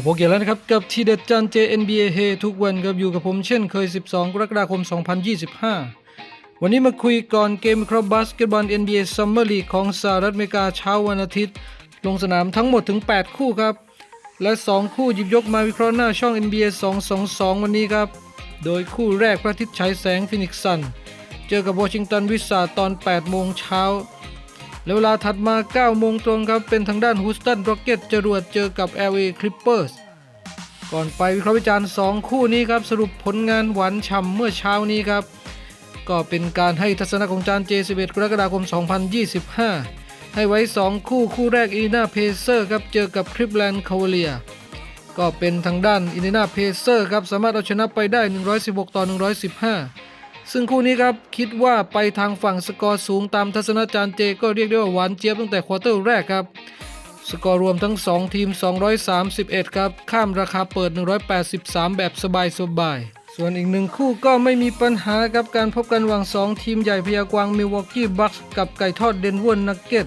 มาพบกันแล้วนะครับ กับทีเด็ดจานเจ NBA เฮทุกวันครับอยู่กับผมเช่นเคย 12 กรกฎาคม 2025 วันนี้มาคุยก่อนเกมวิคราะห์บาสเกตบอล NBA Summer League ของสหรัฐอเมริกาเช้าวันอาทิตย์ ลงสนามทั้งหมดถึง 8 คู่ครับ และ 2 คู่หยิบยกมาวิเคราะห์หน้าช่อง NBA 222 วันนี้ครับ โดยคู่แรกพระอาทิตย์ฉายแสงฟินิกซ์ซันเจอกับวอชิงตันวิสาตอน 8 โมงเช้า และเวลาถัดมา 9 โมงตรงครับ เป็นทางด้านฮูสตันโรเก็ตจรวดเจอกับ LA Clippers ก่อนไปวิเคราะห์วิจารณ์ 2 คู่นี้ครับ สรุปผลงานหวานฉ่ำเมื่อเช้านี้ครับ ก็เป็นการให้ทัศนะของจานเจ11กรกฎาคม 2025 ให้ไว้ 2 คู่คู่แรกอินดินาเพเซอร์ครับเจอกับคริปแลนด์คาวเลียก็เป็นทางด้านอินดินาเพเซอร์ครับสามารถเอาชนะไปได้ 116 ต่อ 115 ซึ่งคู่นี้ครับคิดว่าไปทางฝั่งสกอร์สูงตามทัศนะจานเจก็เรียกได้ว่าหวานเจี๊ยบตั้งแต่ควอเตอร์แรกครับ สกอร์รวมทั้ง 2 ทีม 231 ครับ ข้ามราคาเปิด 183 แบบสบายๆส่วนอีกหนึ่งคู่ก็ไม่มีปัญหากับการพบกันระหว่าง 2 ทีมใหญ่พยากวางมิลวอกกี้บัคส์กับไก่ทอดเดนเวอร์นักเก็ต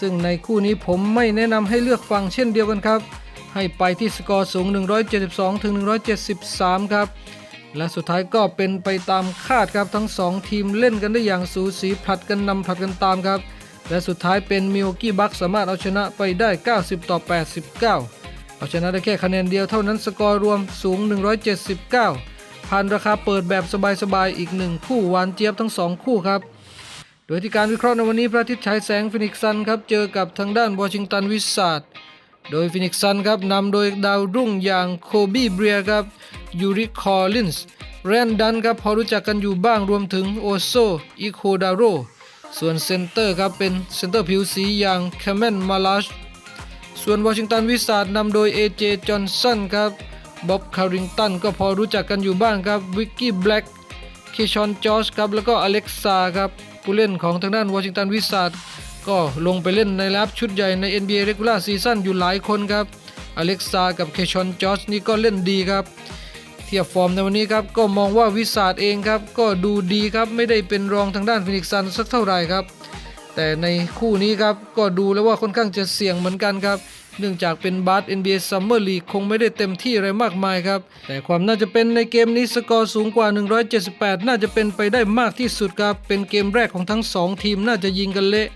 ซึ่งในคู่นี้ผมไม่แนะนำให้เลือกฝั่งเช่นเดียวกันครับ ให้ไปที่สกอร์สูง 172ถึง173 ครับ และสุดท้ายก็เป็นไปตามคาดครับทั้ง 2 ทีมเล่นกันได้อย่างสูสีผลัดกันนำผลัดกันตามครับ และสุดท้ายเป็นมิลกี้บัคสามารถเอาชนะไปได้ 90 ต่อ 89 เอาชนะได้แค่คะแนนเดียวเท่านั้นสกอร์รวมสูง 179 ผ่านราคาเปิดแบบสบายๆ อีกหนึ่งคู่หวานเจี๊ยบทั้ง 2 คู่ครับ โดยที่การวิเคราะห์ในวันนี้พระอาทิตย์ฉายแสงฟินิกซันครับเจอกับทางด้านวอชิงตันวิสซาร์ดโดยฟินิกซ์ซันครับนำโดยดาวรุ่งอย่างโคบีเบรียครับ ยูริคอลลินส์แรนดันครับพอรู้จักกันอยู่บ้างรวมถึงโอโซอิโคดาโรส่วนเซนเตอร์ครับเป็นเซนเตอร์ผิวสีอย่างแคมเมนมาลาชส่วนวอชิงตันวิสาดนำโดย AJ จจอห์นสันครับบ๊อบคาริงตันก็พอรู้จักกันอยู่บ้างครับวิกกี้แบล็กเคชอนจอชครับแล้วก็อเล็กซาครับผู้เล่นของทางด้านวอชิงตันวิสาดก็ลงไปเล่นในรับชุดใหญ่ใน NBA Regular Season อยู่หลายคนครับอเล็กซากับเคชอนจอชนี่ก็เล่นดีครับ เทียบฟอร์มในวันนี้ครับก็มองว่าวิสาดเองครับก็ดูดีครับไม่ได้เป็นรองทางด้านฟินิกซันสักเท่าไหร่ครับ แต่ในคู่นี้ครับก็ดูแล้วว่าค่อนข้างจะเสี่ยงเหมือนกันครับเนื่องจากเป็นบาส NBA Summer League คงไม่ได้เต็มที่อะไรมากมายครับ แต่ความน่าจะเป็นในเกมนี้สกอร์สูงกว่า 178 น่าจะเป็นไปได้มากที่สุดครับ เป็นเกมแรกของทั้ง 2 ทีมน่าจะยิงกันเละ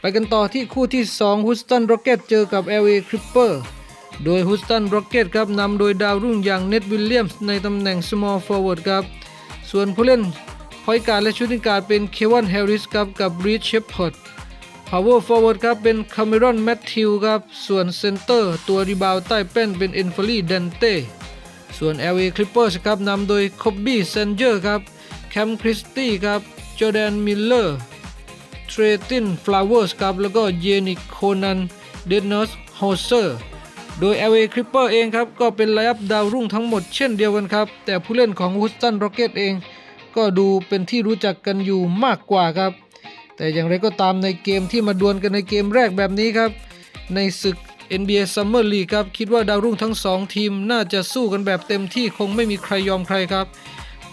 ไปกันต่อที่คู่ที่2 Houston Rockets เจอกับ LA Clipper โดย Houston Rockets ครับนำโดยดาวรุ่งอย่างเน็ตวิลเลียมส์ในตำแหน่ง small forward ครับ ส่วนผู้เล่นพอยการดและชูตติ้งการเป็นเควันแฮร์ริสครับกับรีชเชพพิร์ด power forward ครับเป็นคาเมรอนแมทธิวครับ ส่วนเซนเตอร์ตัวรีบาวใต้แป้นเป็นเอนฟอรี่เดนเต้ ส่วน LA Clippers ครับนำโดยคอบบี้เซนเจอร์ครับแคมคริสตี้ครับจอแดนมิลเลอร์เทรตินฟลาวเวอร์สครับแล้วก็เยนิคโคนันเดนนอสโฮเซอร์ โดย LA Clipper เองครับ ก็เป็นไลน์อัพดาวรุ่งทั้งหมดเช่นเดียวกันครับ แต่ผู้เล่นของ Houston Rocket เอง ก็ดูเป็นที่รู้จักกันอยู่มากกว่าครับ แต่อย่างไรก็ตามในเกมที่มาดวลกันในเกมแรกแบบนี้ครับ ในศึก NBA Summer League ครับ คิดว่าดาวรุ่งทั้ง 2 ทีมน่าจะสู้กันแบบเต็มที่คงไม่มีใครยอมใครครับ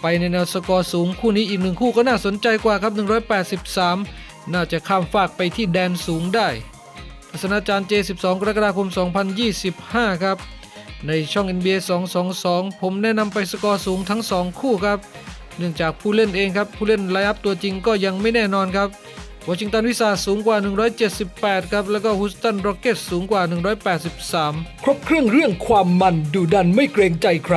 ไปในแนวสกอร์สูงคู่นี้อีกหนึ่งคู่ก็น่าสนใจกว่าครับ 183 น่าจะข้ามฟากไปที่แดนสูงได้ ทัศนาจารย์ J12 กรกฎาคม 2025 ครับ ในช่อง NBA 222 ผมแนะนำไปสกอร์สูงทั้ง 2 คู่ครับ เนื่องจากผู้เล่นเองครับ ผู้เล่นไลน์อัพตัวจริงก็ยังไม่แน่นอนครับวอชิงตันวิสาสูงกว่า 178 ครับ แล้วก็ฮูสตันโรเกตสูงกว่า 183 ครบเครื่องเรื่องความมันดูดันไม่เกรงใจใคร